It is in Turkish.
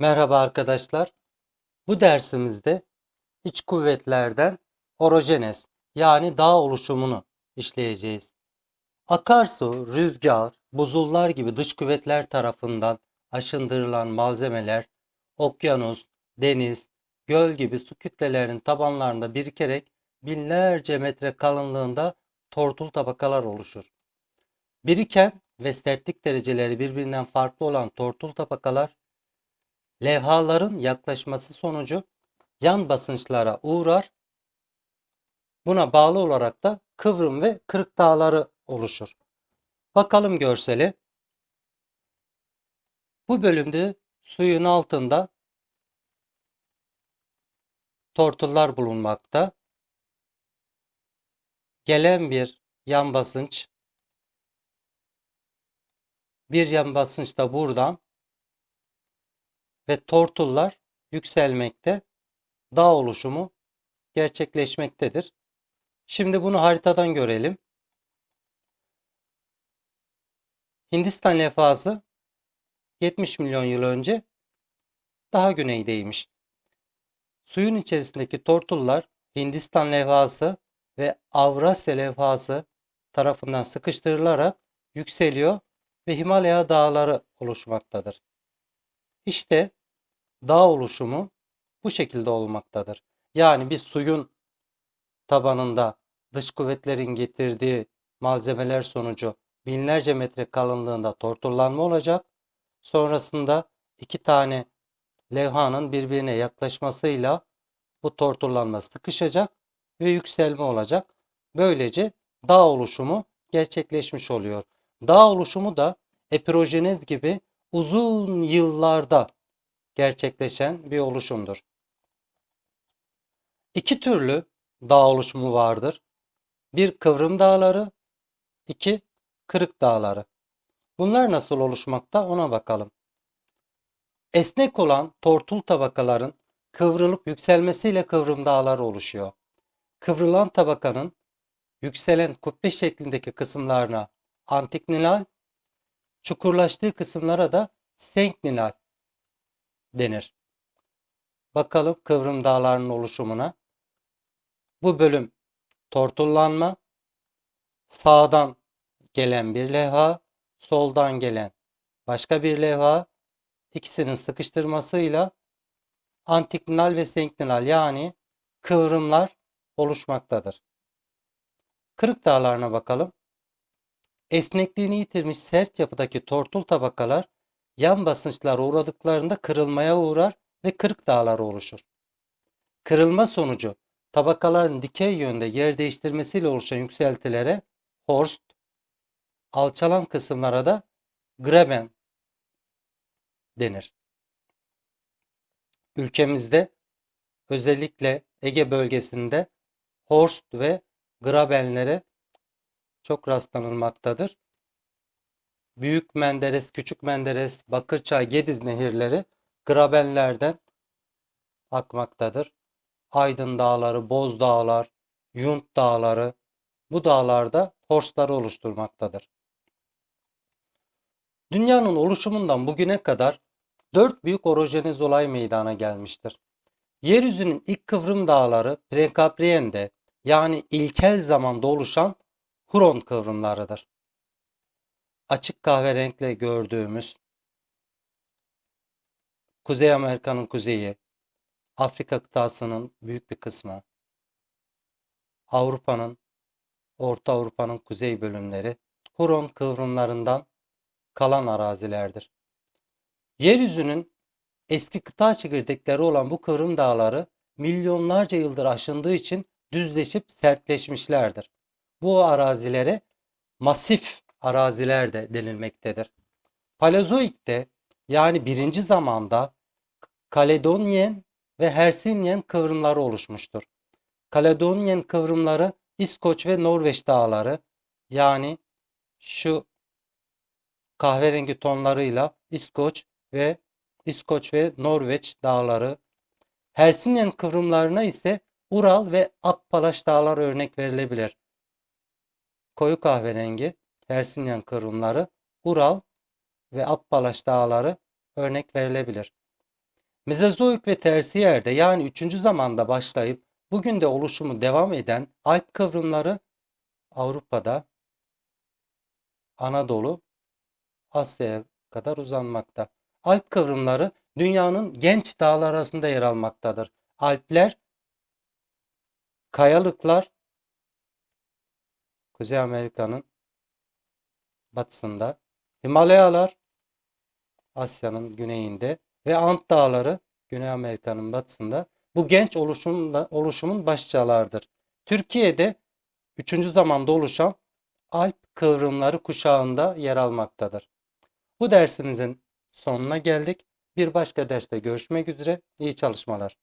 Merhaba arkadaşlar. Bu dersimizde iç kuvvetlerden orojenes yani dağ oluşumunu işleyeceğiz. Akarsu, rüzgar, buzullar gibi dış kuvvetler tarafından aşındırılan malzemeler okyanus, deniz, göl gibi su kütlelerinin tabanlarında birikerek binlerce metre kalınlığında tortul tabakalar oluşur. Biriken ve sertlik dereceleri birbirinden farklı olan tortul tabakalar levhaların yaklaşması sonucu yan basınçlara uğrar. Buna bağlı olarak da kıvrım ve kırık dağları oluşur. Bakalım görseli. Bu bölümde suyun altında tortullar bulunmakta. Gelen bir yan basınç bir yan basınç da buradan ve tortullar yükselmekte, dağ oluşumu gerçekleşmektedir. Şimdi bunu haritadan görelim. Hindistan levhası 70 milyon yıl önce daha güneydeymiş. Suyun içerisindeki tortullar Hindistan levhası ve Avrasya levhası tarafından sıkıştırılarak yükseliyor ve Himalaya dağları oluşmaktadır. İşte dağ oluşumu bu şekilde olmaktadır. Yani bir suyun tabanında dış kuvvetlerin getirdiği malzemeler sonucu binlerce metre kalınlığında tortullanma olacak. Sonrasında iki tane levhanın birbirine yaklaşmasıyla bu tortullanma sıkışacak ve yükselme olacak. Böylece dağ oluşumu gerçekleşmiş oluyor. Dağ oluşumu da epirojenez gibi uzun yıllarda gerçekleşen bir oluşumdur. İki türlü dağ oluşumu vardır. Bir kıvrım dağları, iki kırık dağları. Bunlar nasıl oluşmakta ona bakalım. Esnek olan tortul tabakaların kıvrılıp yükselmesiyle kıvrım dağları oluşuyor. Kıvrılan tabakanın yükselen kubbe şeklindeki kısımlarına antiklinal, çukurlaştığı kısımlara da senklinal denir. Bakalım kıvrım dağlarının oluşumuna. Bu bölüm tortullanma, sağdan gelen bir levha, soldan gelen başka bir levha, ikisinin sıkıştırmasıyla antiklinal ve senklinal yani kıvrımlar oluşmaktadır. Kırık dağlarına bakalım. Esnekliğini yitirmiş sert yapıdaki tortul tabakalar yan basınçlara uğradıklarında kırılmaya uğrar ve kırık dağlar oluşur. Kırılma sonucu tabakaların dikey yönde yer değiştirmesiyle oluşan yükseltilere horst, alçalan kısımlara da graben denir. Ülkemizde özellikle Ege bölgesinde horst ve grabenlere çok rastlanılmaktadır. Büyük Menderes, Küçük Menderes, Bakırçay, Gediz nehirleri grabenlerden akmaktadır. Aydın Dağları, Boz Dağlar, Yunt Dağları bu dağlarda horstları oluşturmaktadır. Dünyanın oluşumundan bugüne kadar dört büyük orojeniz olay meydana gelmiştir. Yeryüzünün ilk kıvrım dağları Prekambriyen'de yani ilkel zamanda oluşan Huron kıvrımlarıdır açık kahverengle gördüğümüz Kuzey Amerika'nın kuzeyi, Afrika kıtasının büyük bir kısmı, Avrupa'nın, Orta Avrupa'nın kuzey bölümleri Huron kıvrımlarından kalan arazilerdir. Yeryüzünün eski kıta çekirdekleri olan bu kıvrım dağları milyonlarca yıldır aşındığı için düzleşip sertleşmişlerdir. Bu arazilere masif araziler de denilmektedir. Paleozoik'te yani birinci zamanda Kaledonyen ve Hersinyen kıvrımları oluşmuştur. Kaledonyen kıvrımları İskoç ve Norveç dağları yani şu kahverengi tonlarıyla İskoç ve İskoç ve Norveç dağları. Hersinyen kıvrımlarına ise Ural ve Appalaş dağları örnek verilebilir. Koyu kahverengi Ersinyan kıvrımları, Ural ve Appalaş dağları örnek verilebilir. Mezozoik ve Tersiyer'de yani 3. zamanda başlayıp bugün de oluşumu devam eden Alp kıvrımları Avrupa'da, Anadolu, Asya'ya kadar uzanmakta. Alp kıvrımları dünyanın genç dağlar arasında yer almaktadır. Alpler, kayalıklar Kuzey Amerika'nın batısında, Himalayalar Asya'nın güneyinde ve Ant Dağları Güney Amerika'nın batısında bu genç oluşumda, oluşumun başçalarıdır. Türkiye'de 3. zamanda oluşan Alp kıvrımları kuşağında yer almaktadır. Bu dersimizin sonuna geldik. Bir başka derste görüşmek üzere. İyi çalışmalar.